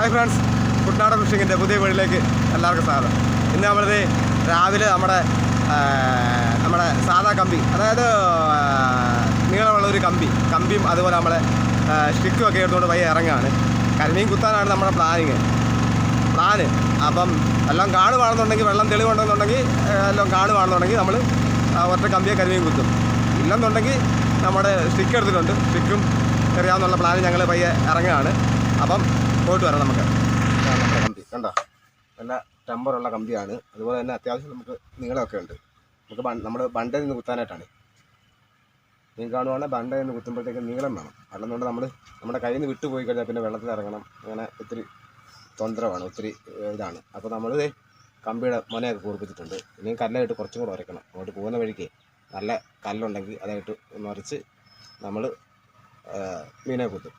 Hi friends കുട്ടനാടൻ ഫിഷിങ്ങിന്റെ പുതിയ വീട്ടിലേക്ക് എല്ലാവർക്കും സ്വാഗതം. ഇന്ന് നമ്മളത് രാവിലെ നമ്മുടെ നമ്മുടെ സാധാ കമ്പി അതായത് നീളമുള്ള ഒരു കമ്പി കമ്പിയും അതുപോലെ നമ്മളെ സ്റ്റിക്കും ഒക്കെ എടുത്തുകൊണ്ട് പയ്യെ ഇറങ്ങുകയാണ് കരിമീൻ കുത്താനാണ് നമ്മുടെ പ്ലാനിങ് പ്ലാന് അപ്പം എല്ലാം കാണുവാണെന്നുണ്ടെങ്കിൽ വെള്ളം തെളിവുണ്ടെന്നുണ്ടെങ്കിൽ എല്ലാം കാണുവാണെന്നുണ്ടെങ്കിൽ നമ്മൾ ഒറ്റ കമ്പിയെ കരിമീൻ കുത്തും. ഇല്ലെന്നുണ്ടെങ്കിൽ നമ്മുടെ സ്റ്റിക്ക് എടുത്തിട്ടുണ്ട്. സ്റ്റിക്കും എറിയാമെന്നുള്ള പ്ലാൻ ഞങ്ങൾ പയ്യെ ഇറങ്ങുകയാണ്. അപ്പം പോയിട്ട് വരാം നമുക്ക്. കമ്പി കണ്ടോ? നല്ല ടെമ്പറുള്ള കമ്പിയാണ്. അതുപോലെ തന്നെ അത്യാവശ്യം നമുക്ക് നീളമൊക്കെ ഉണ്ട്. നമുക്ക് നമ്മൾ ബണ്ടയിൽ നിന്ന് കുത്താനായിട്ടാണ്. നീ കാണുവാണെങ്കിൽ ബണ്ടയിൽ നിന്ന് കുത്തുമ്പോഴത്തേക്ക് നീളം വേണം. അല്ലെന്നുകൊണ്ട് നമ്മൾ നമ്മുടെ കയ്യിൽ നിന്ന് വിട്ടുപോയി കഴിഞ്ഞാൽ പിന്നെ വെള്ളത്തിൽ ഇറങ്ങണം. അങ്ങനെ ഒത്തിരി തൊന്തരമാണ് ഒത്തിരി ഇതാണ്. അപ്പോൾ നമ്മൾ കമ്പിയുടെ മുനയൊക്കെ കൂർപ്പിച്ചിട്ടുണ്ട്. ഇനിയും കല്ലായിട്ട് കുറച്ചും കൂടെ ഉരയ്ക്കണം. അങ്ങോട്ട് പോകുന്ന വഴിക്ക് നല്ല കല്ലുണ്ടെങ്കിൽ അതായിട്ട് മറിച്ച് നമ്മൾ മീനെ കുത്തും.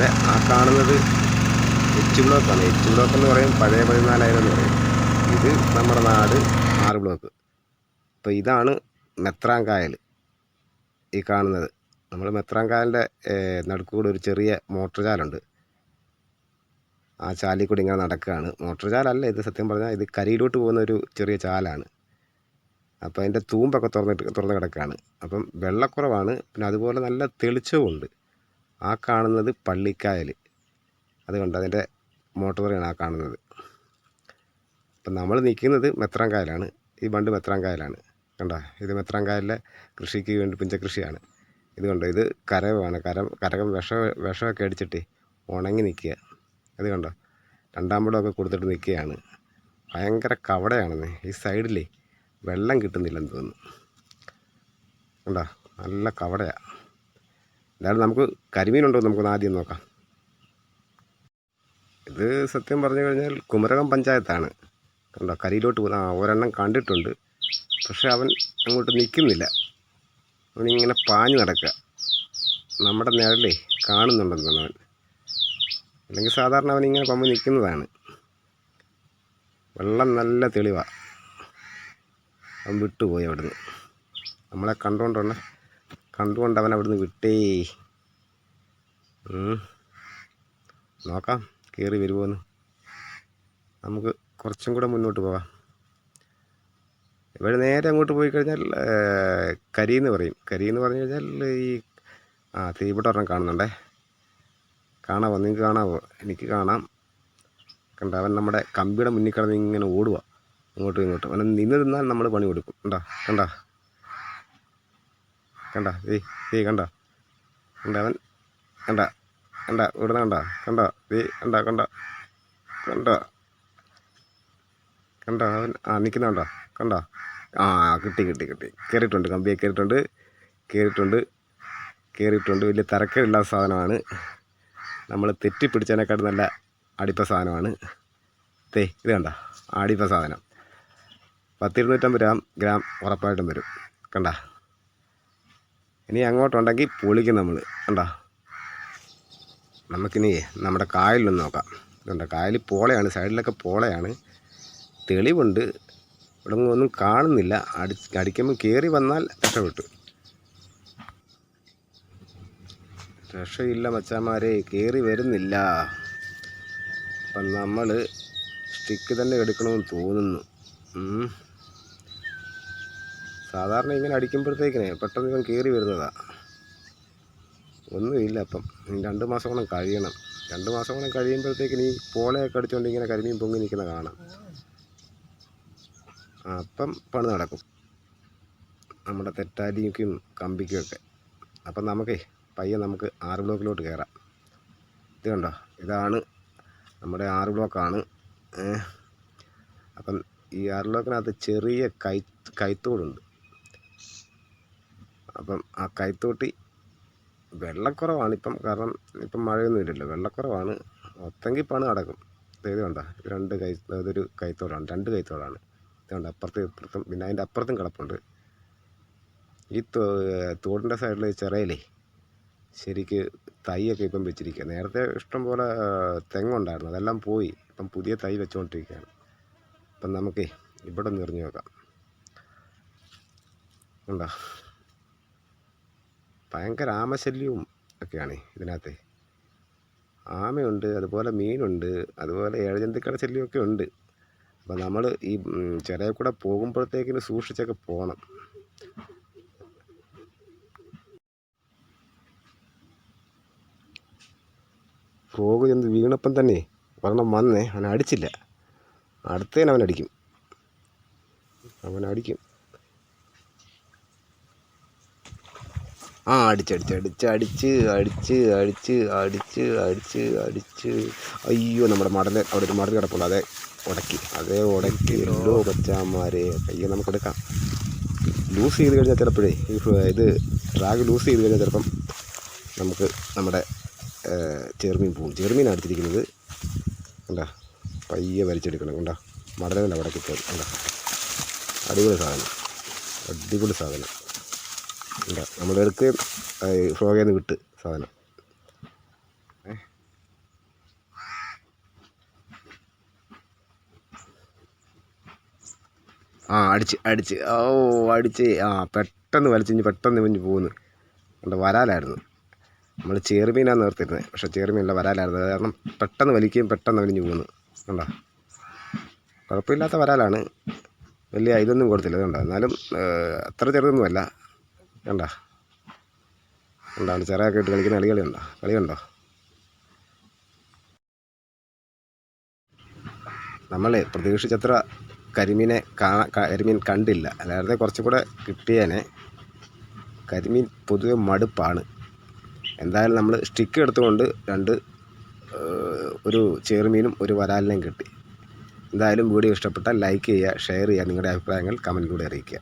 അതുപോലെ ആ കാണുന്നത് എച്ച് ബ്ലോക്കാണ് എച്ച് ബ്ലോക്ക് എന്ന് പറയും പഴയ പതിനാലായിരം എന്ന് പറയും. ഇത് നമ്മുടെ നാട് ആറ് ബ്ലോക്ക് അപ്പോൾ ഇതാണ് മെത്രാങ്കായൽ ഈ കാണുന്നത്. നമ്മൾ മെത്രാങ്കായലിന്റെ നടുക്കൂടെ ഒരു ചെറിയ മോട്ടോർ ചാലുണ്ട്. ആ ചാലിൽ കൂടി ഇങ്ങനെ നടക്കുകയാണ്. മോട്ടോർ ചാലല്ല ഇത് സത്യം പറഞ്ഞാൽ ഇത് കരിയിലോട്ട് പോകുന്ന ഒരു ചെറിയ ചാലാണ്. അപ്പോൾ അതിന്റെ തൂമ്പൊക്കെ തുറന്നിട്ട് തുറന്ന് കിടക്കുകയാണ്. അപ്പം വെള്ളക്കുറവാണ്. പിന്നെ അതുപോലെ നല്ല തെളിച്ചവുമുണ്ട് ആ കാണുന്നത് പള്ളിക്കായൽ അതുകൊണ്ട് അതിന്റെ മോട്ടോറാണ് ആ കാണുന്നത്. അപ്പം നമ്മൾ നിൽക്കുന്നത് മെത്രാങ്കായലാണ്. ഈ ബണ്ട് മെത്രാങ്കായലാണ്. കണ്ടോ? ഇത് മെത്രാങ്കായലിലെ കൃഷിക്ക് വേണ്ടി പുഞ്ചകൃഷിയാണ് ഇത് കണ്ടോ ഇത് കരവാണ്. കര കരകം വിഷ വിഷമൊക്കെ അടിച്ചിട്ട് ഉണങ്ങി നിൽക്കുക അത് കണ്ടോ? രണ്ടാം പടമൊക്കെ കൊടുത്തിട്ട് നിൽക്കുകയാണ് ഭയങ്കര കവടയാണെന്ന്. ഈ സൈഡിലേ വെള്ളം കിട്ടുന്നില്ലെന്ന് തോന്നുന്നു. കണ്ടോ? നല്ല കവടയാണ് എന്തായാലും നമുക്ക് കരിമീനുണ്ടോ നമുക്ക് നമുക്കൊന്ന് ആദ്യം നോക്കാം. ഇത് സത്യം പറഞ്ഞു കഴിഞ്ഞാൽ കുമരകം പഞ്ചായത്താണ്. കണ്ടോ കരിയിലോട്ട് പോകുന്ന ആ ഒരെണ്ണം കണ്ടിട്ടുണ്ട്. പക്ഷേ അവൻ അങ്ങോട്ട് നിൽക്കുന്നില്ല. അവനിങ്ങനെ പാഞ്ഞു നടക്കുക. നമ്മുടെ നിഴലേ കാണുന്നുണ്ടെന്ന് അവൻ. അല്ലെങ്കിൽ സാധാരണ അവനിങ്ങനെ പമ്പ് നിൽക്കുന്നതാണ്. വെള്ളം നല്ല തെളിവാണ് അവൻ വിട്ടുപോയി അവിടുന്ന്. നമ്മളെ കണ്ടുകൊണ്ടുള്ള കണ്ടുകൊണ്ട് അവൻ അവിടുന്ന് വിട്ടേ. നോക്കാം കയറി വരുമോന്ന് നമുക്ക് കുറച്ചും കൂടെ മുന്നോട്ട് പോകാം ഇവിടെ നേരെ അങ്ങോട്ട് പോയി കഴിഞ്ഞാൽ കരി എന്ന് പറയും. കരി എന്ന് പറഞ്ഞു കഴിഞ്ഞാൽ ഈ ആ തീപിട്ട കാണുന്നുണ്ടേ. കാണാവോ? നിങ്ങൾക്ക് കാണാവോ? എനിക്ക് കാണാം. കണ്ട അവൻ നമ്മുടെ കമ്പിയുടെ മുന്നിൽ കിടന്ന് ഇങ്ങനെ ഓടുക അങ്ങോട്ടും ഇങ്ങോട്ടും. അവൻ നിന്ന് നിന്നാൽ നമ്മൾ പണി കൊടുക്കും കണ്ടാ കണ്ട? കണ്ട ദേ ദേ കണ്ട. കണ്ട അവൻ? കണ്ട കണ്ട ഇവിടുന്ന് കണ്ട. കണ്ട ദേ കണ്ട കണ്ട. കണ്ട. കണ്ട അവൻ? ആ നിൽക്കുന്ന കണ്ട. കണ്ട. ആ കിട്ടി കിട്ടി കിട്ടി. കയറിയിട്ടുണ്ട് കമ്പിയെ കയറിയിട്ടുണ്ട് കയറിയിട്ടുണ്ട് കയറിയിട്ടുണ്ട് വലിയ തിരക്കില്ലാത്ത സാധനമാണ്. നമ്മൾ തെറ്റിപ്പിടിച്ചതിനെക്കാട്ടും നല്ല അടിപ്പ സാധനമാണ്. തേ ഇത് കണ്ട. അടിപ്പ സാധനം. പത്തിരുന്നൂറ്റമ്പത് ഗ്രാം ഗ്രാം ഉറപ്പായിട്ടും വരും. കണ്ട. ഇനി അങ്ങോട്ടുണ്ടെങ്കിൽ പൊളിക്കും നമ്മൾ കണ്ടോ? നമുക്കിനി നമ്മുടെ കായലിലൊന്ന് നോക്കാം. കണ്ടോ കായൽ പോളയാണ് സൈഡിലൊക്കെ പോളയാണ്. തെളിവുണ്ട്. ഇവിടെ ഒന്നും കാണുന്നില്ല. അടി അടിക്കുമ്പോൾ കയറി വന്നാൽ രക്ഷപ്പെട്ടു രക്ഷയില്ല മച്ചാമാരെ കയറി വരുന്നില്ല. അപ്പം നമ്മൾ സ്റ്റിക്ക് തന്നെ എടുക്കണമെന്ന് തോന്നുന്നു. സാധാരണ ഇങ്ങനെ അടിക്കുമ്പോഴത്തേക്കിനെ പെട്ടെന്ന് ഇവൻ കയറി വരുന്നതാ. ഒന്നുമില്ല അപ്പം. രണ്ട് മാസം കൂടെ കഴിയണം. രണ്ട് മാസം കൂടെ കഴിയുമ്പോഴത്തേക്കിന് ഈ പോളയൊക്കെ അടിച്ചുകൊണ്ട് ഇങ്ങനെ കരിമീൻ പൊങ്ങി നിൽക്കുന്ന കാണാം. അപ്പം പണി നടക്കും. നമ്മുടെ തെറ്റാലിക്കും കമ്പിക്കുമൊക്കെ അപ്പം നമുക്കേ പയ്യെ നമുക്ക് ആറ് ബ്ലോക്കിലോട്ട് കയറാം. ഇത് കണ്ടോ? ഇതാണ് നമ്മുടെ ആറ് ബ്ലോക്കാണ്. അപ്പം ഈ ആറ് ബ്ലോക്കിനകത്ത് ചെറിയ കൈ കൈത്തോടുണ്ട്. അപ്പം ആ കൈത്തോട്ടി വെള്ളക്കുറവാണ് ഇപ്പം. കാരണം ഇപ്പം മഴയൊന്നും ഇല്ലല്ലോ. വെള്ളക്കുറവാണ്. ഒത്തെങ്കിൽ പണി നടക്കും. ഇത് കണ്ട? രണ്ട് കൈ ഇതൊരു കൈത്തോടാണ്. രണ്ട് കൈത്തോടാണ്. ഇത് കണ്ടോ? അപ്പുറത്തും ഇപ്പുറത്തും. പിന്നെ അതിന്റെ അപ്പുറത്തും കിടപ്പുണ്ട്. ഈ തോടിന്റെ സൈഡിൽ ചിറയിലേ ശരിക്ക് തൈയൊക്കെ ഇപ്പം വെച്ചിരിക്കുക നേരത്തെ ഇഷ്ടം പോലെ തെങ്ങുണ്ടായിരുന്നു അതെല്ലാം പോയി. ഇപ്പം പുതിയ തൈ വെച്ചുകൊണ്ടിരിക്കുകയാണ്. അപ്പം നമുക്കേ ഇവിടെ നിറഞ്ഞു നോക്കാം. ഉണ്ടോ? ഭയങ്കര ആമശല്യവും ഒക്കെയാണ് ഇതിനകത്ത്. ആമയുണ്ട് അതുപോലെ മീനുണ്ട് അതുപോലെ ഇഴജന്തുക്കളുടെ ശല്യമൊക്കെ ഉണ്ട്. അപ്പോൾ നമ്മൾ ഈ ചിറയിൽ കൂടെ പോകുമ്പോഴത്തേക്കിന് സൂക്ഷിച്ചൊക്കെ പോകണം ഫ്രോഗ് ചെന്ന് വീണപ്പം തന്നെ ഒരെണ്ണം വന്നേ അവൻ അടിച്ചില്ല അടുത്തേന് അവൻ അടിക്കും അവൻ അടിക്കും ആ അടിച്ചടിച്ച് അടിച്ച് അടിച്ച് അടിച്ച് അടിച്ച് അടിച്ച് അടിച്ച് അടിച്ച് അയ്യോ നമ്മുടെ മടൽ അവിടെ ഒരു മടൽ കിടപ്പുള്ളൂ അതെ ഉടക്കി. അതേ ഉടക്കി. എല്ലോ കൊച്ചാമാരെ കയ്യെ നമുക്ക് എടുക്കാം. ലൂസ് ചെയ്ത് കഴിഞ്ഞാൽ ചിലപ്പോഴേ ഈ ഇത് ട്രാഗ് ലൂസ് ചെയ്ത് കഴിഞ്ഞാൽ ചിലപ്പം നമുക്ക് നമ്മുടെ ചെറുമീൻ പോകും. ചെറുമീനാണ് അടിച്ചിരിക്കുന്നത് കണ്ടാ പയ്യെ വലിച്ചെടുക്കണം കണ്ടാ മടലല്ല ഉടക്കി പോയി കണ്ടാ അടിപൊളി സാധനം. അടിപൊളി സാധനം. എന്താ നമ്മുടെ അടുക്കുകയും ഫ്രോഗിൽ നിന്ന് വിട്ട് സാധനം. ആ അടിച്ച് അടിച്ച്. ഓ അടിച്ച്. ആ പെട്ടെന്ന് വലിച്ചിഞ്ഞ് പെട്ടെന്ന് ഇവഞ്ഞ് പോകുന്നു അവിടെ വരാലായിരുന്നു. നമ്മൾ ചെറുമീനാണ് നിർത്തിയിരുന്നത് പക്ഷേ ചെറുമീനല്ല വരാലായിരുന്നു. കാരണം പെട്ടെന്ന് വലിക്കുകയും പെട്ടെന്ന് വലിഞ്ഞ് പോകുന്നു കണ്ടോ? കുഴപ്പമില്ലാത്ത വരാലാണ്. വലിയ ഇതൊന്നും കൊടുത്തില്ല. ഇതുണ്ടോ? എന്നാലും അത്ര ചെറുതൊന്നുമല്ല. കണ്ട? കണ്ടാണ്. ചെറിയൊക്കെ ഇട്ട് കളിക്കുന്ന കളി ഉണ്ടോ കളി കണ്ടോ? നമ്മൾ പ്രതീക്ഷിച്ചത്ര കരിമീനെ കാണാ കരിമീൻ കണ്ടില്ല. അല്ലാതെ കുറച്ചും കൂടെ കിട്ടിയേനെ കരിമീൻ പൊതുവെ മടുപ്പാണ്. എന്തായാലും നമ്മൾ സ്റ്റിക്ക് എടുത്തുകൊണ്ട് രണ്ട് ഒരു ചെറുമീനും ഒരു വരാലിനെയും കിട്ടി. എന്തായാലും വീഡിയോ ഇഷ്ടപ്പെട്ടാൽ ലൈക്ക് ചെയ്യുക ഷെയർ ചെയ്യുക നിങ്ങളുടെ അഭിപ്രായങ്ങൾ കമന്റിലൂടെ അറിയിക്കുക.